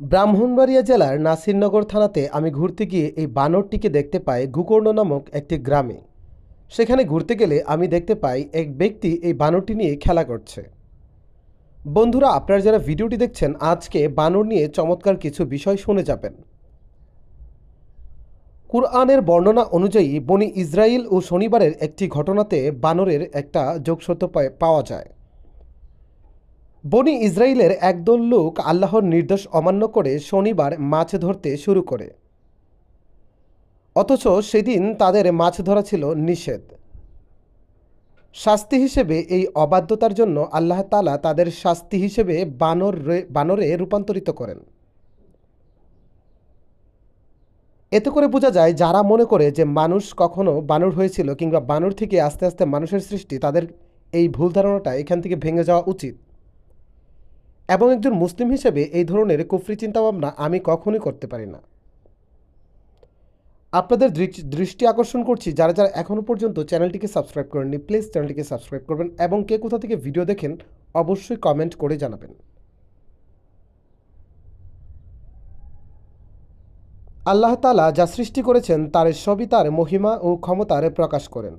ব্রাহ্মণবাড়িয়া জেলার নাসিরনগর থানাতে আমি ঘুরতে গিয়ে এই বানরটিকে দেখতে পাই গুকর্ণ নামক একটি গ্রামে। সেখানে ঘুরতে গেলে আমি দেখতে পাই এক ব্যক্তি এই বানরটি নিয়ে খেলা করছে। বন্ধুরা, আপনারা যারা ভিডিওটি দেখছেন, আজকে বানর নিয়ে চমৎকার কিছু বিষয় শুনে যাবেন। কুরআনের বর্ণনা অনুযায়ী বনি ইসরায়েল ও শনিবারের একটি ঘটনাতে বানরের একটা যোগসত্য পাওয়া যায়। বনি ইসরায়েলের একদল লোক আল্লাহর নির্দেশ অমান্য করে শনিবার মাছ ধরতে শুরু করে। অথচ সেদিন তাদের মাছ ধরা ছিল নিষেধ। শাস্তি হিসেবে এই অবাধ্যতার জন্য আল্লাহ তালা তাদের শাস্তি হিসেবে বানর বানরে রূপান্তরিত করেন। এতে করে বোঝা যায়, যারা মনে করে যে মানুষ কখনো বানর হয়েছিল কিংবা বানর থেকে আস্তে আস্তে মানুষের সৃষ্টি, তাদের এই ভুল ধারণাটা এখান থেকে ভেঙে যাওয়া উচিত। এবং একজন মুসলিম হিসেবে এই ধরনের কুফরি চিন্তাভাবনা আমি কখনোই করতে পারি না। আপনাদের দৃষ্টি আকর্ষণ করছি যারা যারা এখনও পর্যন্ত চ্যানেলটিকে সাবস্ক্রাইব করেননি, প্লিজ চ্যানেলটিকে সাবস্ক্রাইব করবেন এবং কে কোথা থেকে ভিডিও দেখেন অবশ্যই কমেন্ট করে জানাবেন। আল্লাহ তালা যা সৃষ্টি করেছেন, তার সবই তার মহিমা ও ক্ষমতার প্রকাশ করেন।